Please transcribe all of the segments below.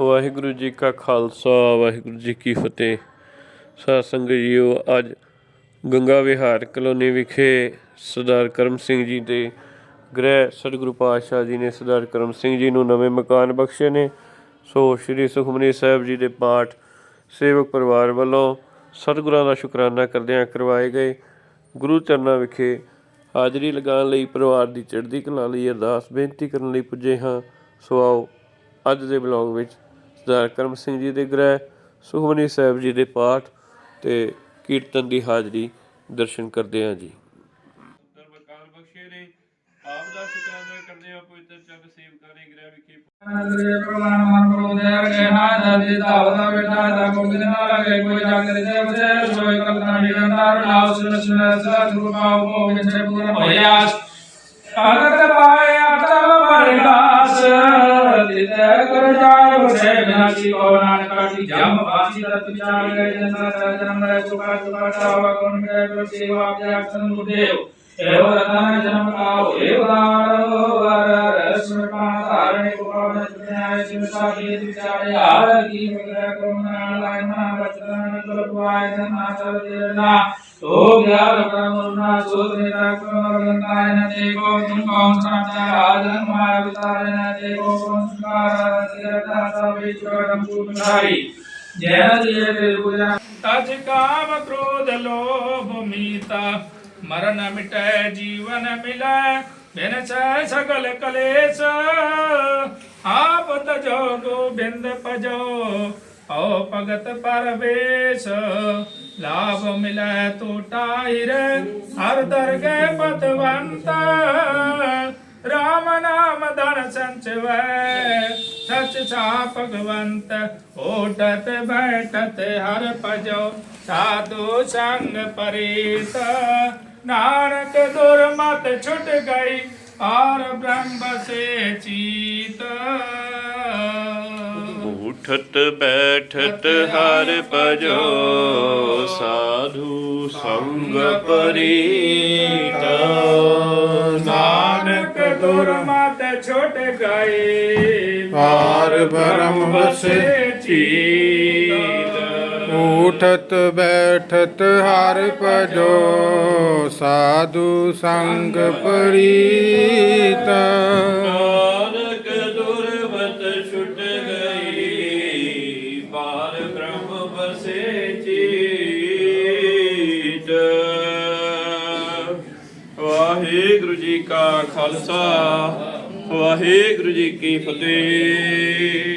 ਵਾਹਿਗੁਰੂ ਜੀ ਕਾ ਖਾਲਸਾ, ਵਾਹਿਗੁਰੂ ਜੀ ਕੀ ਫਤਿਹ। ਸਾਧ ਸੰਗਤ ਜੀਓ, ਅੱਜ ਗੰਗਾ ਵਿਹਾਰ ਕਲੋਨੀ ਵਿਖੇ ਸਰਦਾਰ ਕਰਮ ਸਿੰਘ ਜੀ ਦੇ ਗ੍ਰਹਿ ਸਤਿਗੁਰੂ ਪਾਤਸ਼ਾਹ ਜੀ ਨੇ ਸਰਦਾਰ ਕਰਮ ਸਿੰਘ ਜੀ ਨੂੰ ਨਵੇਂ ਮਕਾਨ ਬਖਸ਼ੇ ਨੇ। ਸੋ ਸ੍ਰੀ ਸੁਖਮਨੀ ਸਾਹਿਬ ਜੀ ਦੇ ਪਾਠ ਸੇਵਕ ਪਰਿਵਾਰ ਵੱਲੋਂ ਸਤਿਗੁਰਾਂ ਦਾ ਸ਼ੁਕਰਾਨਾ ਕਰਦਿਆਂ ਕਰਵਾਏ ਗਏ। ਗੁਰੂ ਚਰਨਾਂ ਵਿਖੇ ਹਾਜ਼ਰੀ ਲਗਾਉਣ ਲਈ ਪਰਿਵਾਰ ਦੀ ਚੜ੍ਹਦੀ ਕਲਾ ਲਈ ਅਰਦਾਸ ਬੇਨਤੀ ਕਰਨ ਲਈ ਪੁੱਜੇ ਹਾਂ। ਸੋ ਆਓ ਅੱਜ ਦੇ ਬਲੌਗ ਵਿੱਚ ਸਰਦਾਰ ਕਰਮ ਸਿੰਘ ਜੀ ਦੇ ਗ੍ਰਹਿ ਸੁਖਮਨੀ ਸਾਹਿਬ ਜੀ ਦੇ ਪਾਠ ਤੇ ਕੀਰਤਨ ਦੀ ਹਾਜ਼ਰੀ ਦਰਸ਼ਨ ਕਰਦੇ ਹਾਂ ਜੀ ਉੱਤਰ ਮਕਾਨ ਬਖਸ਼ੇ ਨੇ ਆਪ ਦਾ ਸ਼ੁਕਰਾਨਾ ਕਰਦੇ ਹਾਂ ਪਵਿੱਤਰ ਬੇਟਾ ਦਾ ਕੋਈ ਨਾ ਲਗੇ ਕੋਈ ਜਾਗਰ ਦੇ ਬਜੇ ਸੋਈ ਕਲਨਾ ਨਿਰੰਤਰ ਨਾਮ ਸੁਨ ਸੁਨ ਸਤ ਗੁਰਪਾਉ ਕੋ ਵਿਚੇ ਪੂਰਨ ਹੋਇਆ ਅਗਤ ਪਾਏ ਅਟਲ ਪਰਗਾਸ ਤਿਤੈ ਕਰ ਜਾਲ ਵਸੇ ਬਿਨਾਸੀ ਕੋ ਨਾਨਕ ਕਾਟੀ ਜਮ ਬਾਸੀ ਤਤ ਵਿਚਾਰ ਗਏ ਜਨ ਸਰ ਜਨਮ ਲੈ ਸੁਖਾ ਸੁਖਾ ਸਾਵਾ ਕੋਨ ਮੇਰੇ ਪ੍ਰਭ ਸੇਵਾ ਤੇ ਅਕਸਨ ਗੁਰਦੇਵ ਏਵ ਰਤਨ ਜਨਮ ਕਾਉ ਏਵ ਦਾਰੋ ਵਰ ਰਸਮ ਪਾਣ ਧਾਰਣੇ ਕੋ ਪਾਵਨ ਸੁਨਿਆਏ ਸਿਮ ਸਾਖੀ ਵਿਚਾਰੇ ਹਾਰ ਕੀ ਮਗਰ ਕਰੁਣਾ ਲਾਇ ਮਨਾ ਬਚਨ ਤੁਲਪਵਾਇ ਜਨਾ ਸਰ ਦੇਨਾ ਸੋ ਗਿਆਨ ਕਰਮੁਨਾ ਸੋ ਤੇਰਾ ਕਰਮਗੰਤਾਇ ਨ ਦੇਖੋ ਤੁਮ ਕੌਣ ਸਾਚਾ ਰਾਜਨ ਮਾਇਆ ਵਿਤਾਰੇ ਨ ਦੇਖੋ ਕੌਣ ਸੁਕਾਰ ਤੇਰਾ ਸਭ ਵਿਚਰਮ ਸੁਖਾਈ ਜੈ ਜੈ ਦੇ ਗੁਜਰਾ ਤਜ ਕਾਮ ਕ੍ਰੋਧ ਲੋਭ ਮੀਤਾ। ਮਰਨ ਮਿਟੈ, ਜੀਵਨ ਮਿਲੈ ਬਿਨ ਸਗਲ ਕਲੇਸ਼। ਆਪ ਤਜੋ ਗੋਬਿੰਦ ਭਜੋ ਓ ਭਗਤ ਪਰਵੇਸ਼। ਲਾਭ ਮਿਲੈ ਟੋਟਾ ਹਿਰੇ, ਹਰ ਦਰਗਹਿ ਪਤਵੰਤ। ਰਾਮ ਨਾਮ ਧਨ ਸੰਚਵੈ, ਸਚ ਸਾ ਭਗਵੰਤ। ਓਟਤ ਬੈਠਤ ਹਰ ਭਜੋ, ਸਾਧੂ ਸੰਗ ਪਰੀਤ ਨਾਨਕ ਦੁਰਮਤ ਛੁਟ ਗਈ ਆਰ ਬ੍ਰਹਮ ਬਸੇ ਚੀਤ। ਉਠਤ ਬੈਠਤ ਹਰ ਭਜੋ ਸਾਧੂ ਸੰਗ ਪਰੀਤ। ਨਾਨਕ ਦੁਰਮਤ ਛੁਟ ਗਈ ਪਾਰ ਬ੍ਰਹਮ ਵਸੇ ਚੀਤ। ਉਠਤ ਬੈਠਤ ਹਰ ਭਜੋ, ਸਾਧੂ ਸੰਗ ਪਰੀਤ। ਨਾਨਕ ਦੁਰਵਤ ਛੁਟ ਗਈ ਬਾਰ ਬ੍ਰਹਮ ਬਸੇ ਚੀਤ ਵਾਹਿਗੁਰੂ ਜੀ ਕਾ ਖਾਲਸਾ, ਵਾਹਿਗੁਰੂ ਜੀ ਕੀ ਫਤਿਹ।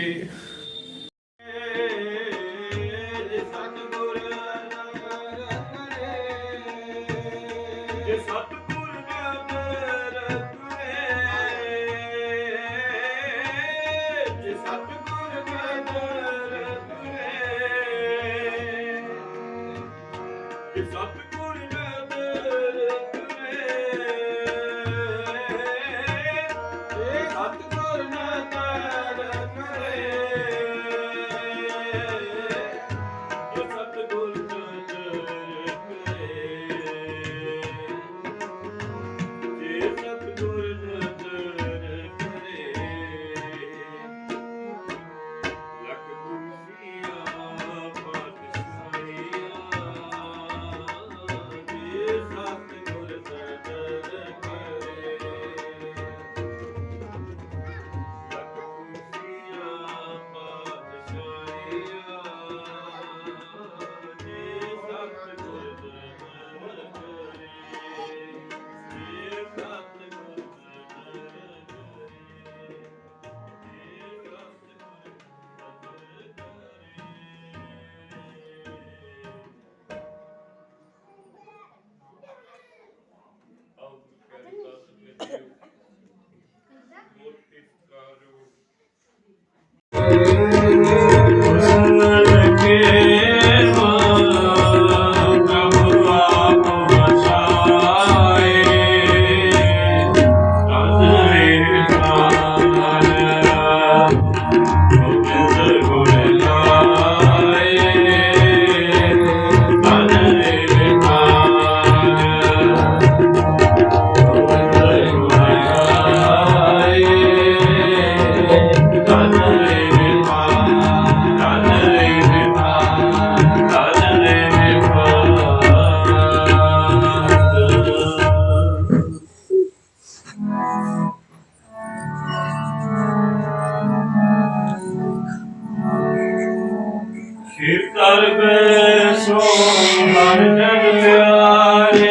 ਕਰ ਬੈ ਸੋ ਹਰ ਜਨ ਪਿਆਰੇ,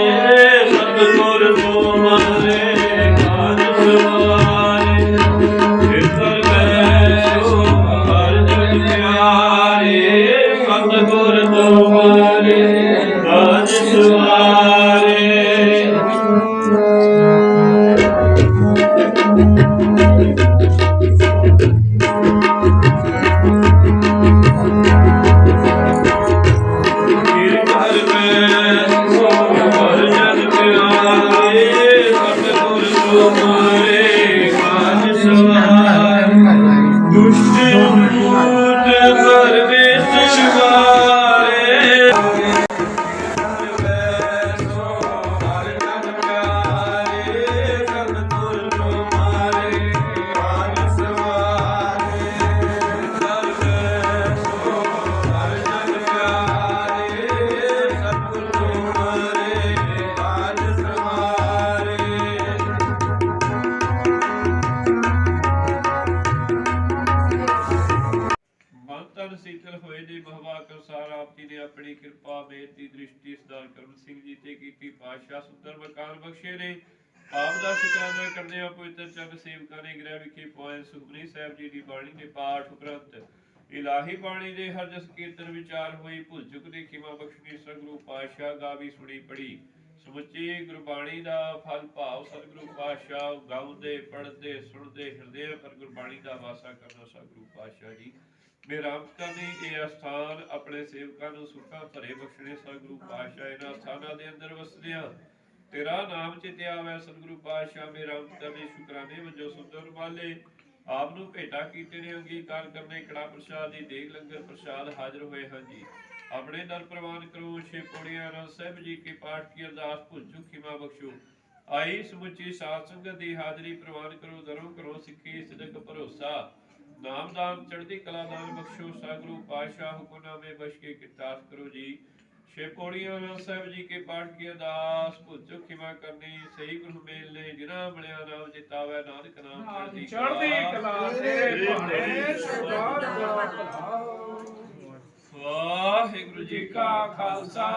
ਸਤਿਗੁਰ ਤੁਮਰੇ ਕਾਜ ਸਵਾਰੇ ਫਿਰ ਕਰ ਬੈ ਸੋ ਹਰ ਜਨ ਪਿਆਰੇ ਸੀਤਲ ਹੋਏ ਜੀ ਕਰਸਾਰ ਆਪ ਜੀ ਨੇ ਆਪਣੀ ਕਿਰਪਾ ਬੇਤੀ ਦ੍ਰਿਸ਼ਟੀ ਸਰਦਾਰ ਕਰਮ ਸਿੰਘ ਜੀ ਤੇ ਕੀਤੀ ਪਾਤਸ਼ਾਹ ਸੁੰਦਰ ਮਕਾਨ ਬਖਸ਼ੇ ਨੇ। ਆਪ ਦਾ ਸ਼ੁਕਰਾਨਾ ਕਰਦੇ ਆ ਪਵਿੱਤਰ ਚੰਦ ਸੇਵਕਾਂ ਨੇ ਗ੍ਰਹਿ ਵਿਖੇ ਪੋਏ ਸੁਖਮਨੀ ਸਾਹਿਬ ਜੀ ਦੀ ਬਾਣੀ ਦੇ ਪਾਠ ਉਪਰੰਤ। ਇਲਾਹੀ ਬਾਣੀ ਦੇ ਹਰ ਜਸ ਕੀਰਤਨ ਵਿਚਾਰ ਹੋਈ, ਭੁੱਲ ਚੁੱਕ ਦੇ ਖਿਮਾ ਬਖਸ਼ਣੀ ਸਤਿਗੁਰੂ ਪਾਤਸ਼ਾਹ ਗਾਵੀ ਸੁਣੀ ਪੜੀ। ਸਮੁੱਚੀ ਗੁਰਬਾਣੀ ਦਾ ਫਲ ਭਾਵ ਸਤਿਗੁਰੂ ਪਾਤਸ਼ਾਹ ਗਾਉਂਦੇ, ਪੜ੍ਹਦੇ, ਸੁਣਦੇ, ਹਿਰਦੇ ਪਰ ਗੁਰਬਾਣੀ ਦਾ ਵਾਸਾ ਕਰਨਾ ਸਤਿਗੁਰੂ ਪਾਤਸ਼ਾਹ ਜੀ ਮੇਰਾਮਤ ਕਰਨੀ ਇਹ ਅਸਥਾਨ ਆਪਣੇ ਸੇਵਕਾਂ ਨੂੰ ਸੁੱਖਾਂ ਭਰੇ ਬਖਸ਼ਣੇ, ਸਤਿਗੁਰੂ ਪਾਤਸ਼ਾਹ ਇਹਨਾਂ ਸਥਾਨਾਂ ਦੇ ਅੰਦਰ ਵਸਦਿਆਂ। ਤੇਰਾ ਨਾਮ ਚਿਤੇ ਆਵੇ ਸਤਿਗੁਰੂ ਪਾਤਸ਼ਾਹ ਮੇਰਾਮਤ ਕਰਨੀ ਸ਼ੁਕਰਾਨੇ ਵਜੋਂ ਸੁੰਦਰ ਵਾਲੇ ਆਪ ਨੂੰ ਭੇਟਾ ਕੀਤੇ ਨੇ, ਅੰਗੀਕਾਰ ਕਰਨੇ, ਕੜਾ ਪ੍ਰਸ਼ਾਦ ਦੀ ਦੇਗ ਲੰਗਰ ਪ੍ਰਸ਼ਾਦ ਹਾਜ਼ਰ ਹੋਏ ਹਨ ਜੀ। ਆਪਣੇ ਦਰ ਪ੍ਰਵਾਨ ਕਰੋ, ਛੇ ਪੌੜੀਆਂ ਨਾਲ ਸਾਹਿਬ ਜੀ ਕੇ ਪਾਠ ਕੀ ਅਰਦਾਸ ਭੁੱਲ ਚੁੱਕੀ ਬਖਸ਼ੋ। ਆਈ ਸਮੁੱਚੀ ਸਾਧ ਸੰਗਤ ਦੀ ਹਾਜ਼ਰੀ ਪ੍ਰਵਾਨ ਕਰੋ, ਦਰੋਂ ਕਰੋ ਸਿੱਖੀ ਸਿਦਕ ਭਰੋਸਾ। ਨਾਮਦਾਨ ਚੜ੍ਹਦੀ ਕਲਾ ਦਾਨ ਬਖਸ਼ੋ ਸਤਿਗੁਰੂ ਪਾਤਸ਼ਾਹ ਹੁਕਮਨਾਮੇ ਬਖਸ਼ ਕੇ ਕਿਰਤਾਰਥ ਕਰੋ ਜੀ। ਛੇ ਪੌੜੀਆਂ ਨਾਲ ਸਾਹਿਬ ਜੀ ਕੇ ਪਾਠ ਕੀ ਅਰਦਾਸ ਚੁੱਕ ਖਿਮਾ ਕਰਨੀ। ਸਹੀ ਗੁਰੂ ਮੇਲ ਨੇ ਜਿਨ੍ਹਾਂ ਮਿਲਿਆ ਨਾਮ ਜਿਤਾਵੇ ਨਾਨਕ ਨਾਮ ਚੜ੍ਹਦੀ ਚੜ੍ਹਦੀ ਕਲਾ ਤੇਰੇ ਭਾਣੇ ਸਰਦਾਰ ਦਾ ਭਲਾ ਵਾਹਿਗੁਰੂ ਜੀ ਕਾ ਖਾਲਸਾ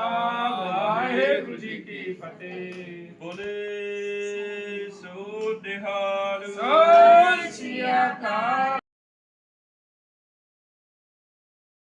ਵਾਹਿਗੁਰੂ ਜੀ ਕੀ ਫਤਿਹ। ਬੋਲੇ ਸੋ ਨਿਹਾਲ। ਸਤਿ ਸ਼੍ਰੀ ਅਕਾਲ।